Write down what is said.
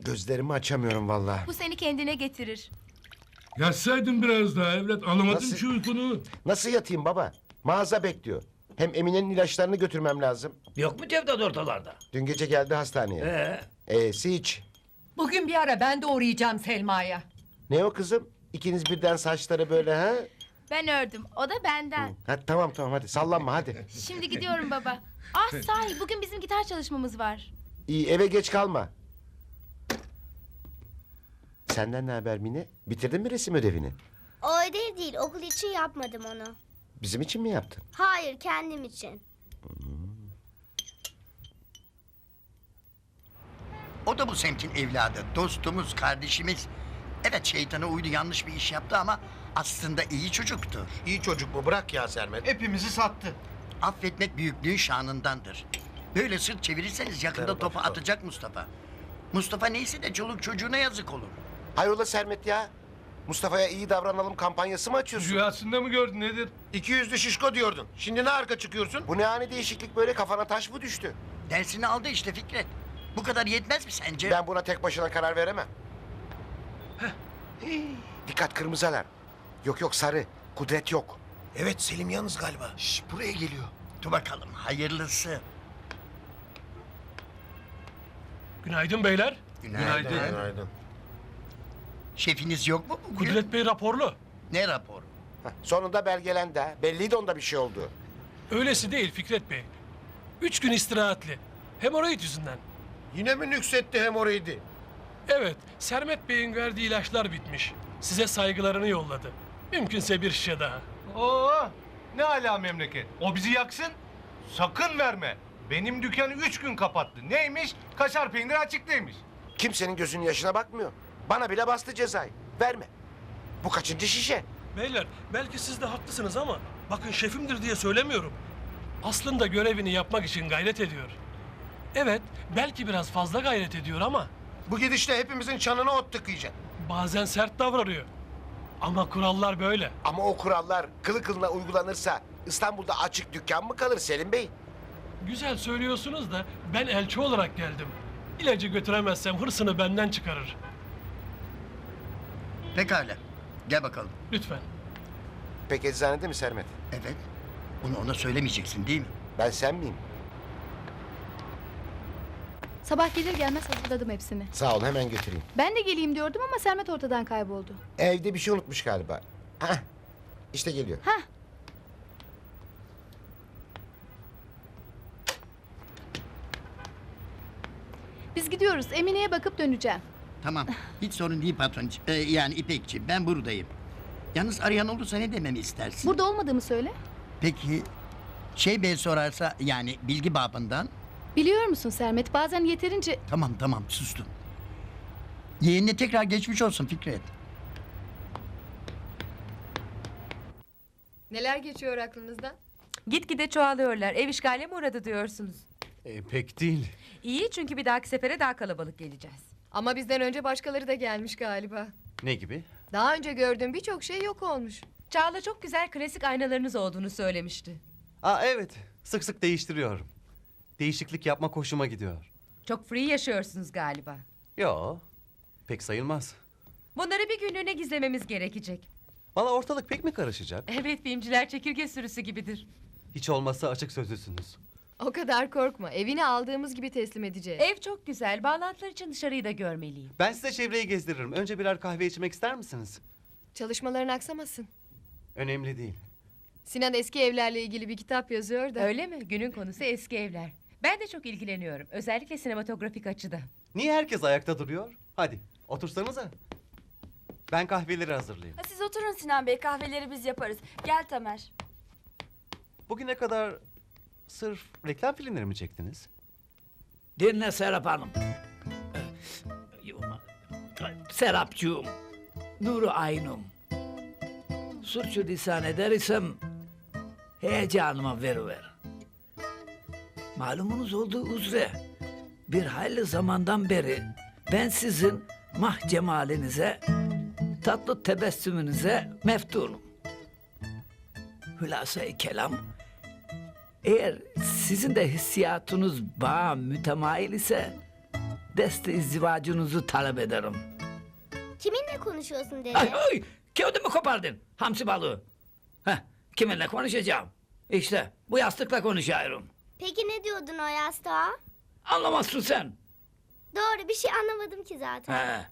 Gözlerimi açamıyorum vallahi. Bu seni kendine getirir. Yatsaydın biraz daha evlat. Alamadım Nasıl? şu uykunu. Nasıl yatayım baba? Mağaza bekliyor. Hem Emine'nin ilaçlarını götürmem lazım. Yok mu Cevdet ortalarda? Dün gece geldi hastaneye. Ee, E'si hiç. Bugün bir ara ben de uğrayacağım Selma'ya. Ne o kızım? İkiniz birden saçları böyle ha? Ben ördüm. O da benden. Ha tamam tamam hadi sallanma hadi. Şimdi gidiyorum baba. Ah sahi bugün bizim gitar çalışmamız var. İyi eve geç kalma. Senden ne haber Mine? Bitirdin mi resim ödevini? O ödev değil, okul için yapmadım onu. Bizim için mi yaptın? Hayır, kendim için. O da bu semtin evladı, dostumuz, kardeşimiz. Evet şeytana uydu yanlış bir iş yaptı ama aslında iyi çocuktur. İyi çocuk bu bırak ya Sermet. Hepimizi sattı. Affetmek büyüklüğün şanındandır. Böyle sırt çevirirseniz yakında Ver topu atacak Mustafa. Mustafa neyse de çoluk çocuğuna yazık olur. Hayrola Sermet ya? Mustafa'ya iyi davranalım kampanyası mı açıyorsun? Rüyasında mı gördün nedir? İki yüzlü şişko diyordun. Şimdi ne arka çıkıyorsun? Bu ne ani değişiklik böyle kafana taş mı düştü? Dersini aldı işte Fikret. Bu kadar yetmez mi sence? Ben buna tek başına karar veremem. Dikkat kırmızı alarm. Yok yok sarı. Kudret yok. Evet Selim yalnız galiba. Şş, buraya geliyor. Dur bakalım hayırlısı. Günaydın beyler. Günaydın. Günaydın. Şefiniz yok mu bugün? Kudret Bey raporlu. Ne raporu? Hah, sonunda belgelendi ha. Belliydi onda bir şey oldu. Öylesi değil Fikret Bey. Üç gün istirahatli. Hemoroid yüzünden. Yine mi nüksetti hemoroidi? Evet, Sermet Bey'in verdiği ilaçlar bitmiş. Size saygılarını yolladı. Mümkünse bir şişe daha. Oo, ne ala memleket. O bizi yaksın. Sakın verme. Benim dükkanı üç gün kapattı. Neymiş? Kaşar peyniri açıktaymış. Kimsenin gözünün yaşına bakmıyor. Bana bile bastı cezayı. Verme. Bu kaçıncı şişe? Beyler, belki siz de haklısınız ama bakın şefimdir diye söylemiyorum. Aslında görevini yapmak için gayret ediyor. Evet, belki biraz fazla gayret ediyor ama Bu gidişle hepimizin çanına ot tıkayacak. bazen sert davranıyor. Ama kurallar böyle. Ama o kurallar kılı kılına uygulanırsa İstanbul'da açık dükkan mı kalır Selim Bey? Güzel söylüyorsunuz da ben elçi olarak geldim. İlacı götüremezsem hırsını benden çıkarır. Pekala. Gel bakalım. Lütfen. Pek eczanede mi Sermet? Evet. Bunu ona söylemeyeceksin değil mi? Ben sen miyim? Sabah gelir gelmez hazırladım hepsini. Sağ ol hemen götüreyim. Ben de geleyim diyordum ama Sermet ortadan kayboldu. Evde bir şey unutmuş galiba. Hah. İşte geliyor. Hah. Biz gidiyoruz. Emine'ye bakıp döneceğim. Tamam. Hiç sorun değil patron. Ee, yani İpekçi. Ben buradayım. Yalnız arayan olursa ne dememi istersin? Burada olmadığımı söyle. Peki şey bey sorarsa yani bilgi babından Biliyor musun Sermet bazen yeterince... tamam tamam sustum. Yeğenine tekrar geçmiş olsun Fikret. Neler geçiyor aklınızdan? Gitgide çoğalıyorlar. Ev işgale mi uğradı diyorsunuz? E, pek değil. İyi çünkü bir dahaki sefere daha kalabalık geleceğiz. Ama bizden önce başkaları da gelmiş galiba. Ne gibi? Daha önce gördüğüm birçok şey yok olmuş. Çağla çok güzel klasik aynalarınız olduğunu söylemişti. Aa evet. Sık sık değiştiriyorum. Değişiklik yapmak hoşuma gidiyor. Çok free yaşıyorsunuz galiba. Yo. Pek sayılmaz. Bunları bir günlüğüne gizlememiz gerekecek. Valla ortalık pek mi karışacak? Evet filmciler çekirge sürüsü gibidir. Hiç olmazsa açık sözlüsünüz. O kadar korkma. Evini aldığımız gibi teslim edeceğiz. Ev çok güzel. Bağlantılar için dışarıyı da görmeliyim. Ben size çevreyi gezdiririm. Önce birer kahve içmek ister misiniz? Çalışmaların aksamasın. Önemli değil. Sinan eski evlerle ilgili bir kitap yazıyor da. Öyle mi? Günün konusu eski evler. Ben de çok ilgileniyorum. Özellikle sinematografik açıda. Niye herkes ayakta duruyor? Hadi otursanıza. Ben kahveleri hazırlayayım. Siz oturun Sinan Bey kahveleri biz yaparız. Gel Tamer. Bugüne kadar sırf reklam filmleri mi çektiniz? Dinle Serap Hanım. Serapcığım. Nuru Aynum. Suçu lisan eder isem heyecanıma veriver. Malumunuz olduğu üzere bir hayli zamandan beri ben sizin mah cemalinize, tatlı tebessümünüze meftunum. Hülasa-i kelam, eğer sizin de hissiyatınız bağ mütemail ise deste izdivacınızı talep ederim. Kiminle konuşuyorsun dede? Ay, ay, kağıdımı kopardın hamsi balığı. Heh, kiminle konuşacağım? İşte bu yastıkla konuşuyorum. Peki ne diyordun o yastığa? Anlamazsın sen. Doğru bir şey anlamadım ki zaten. He.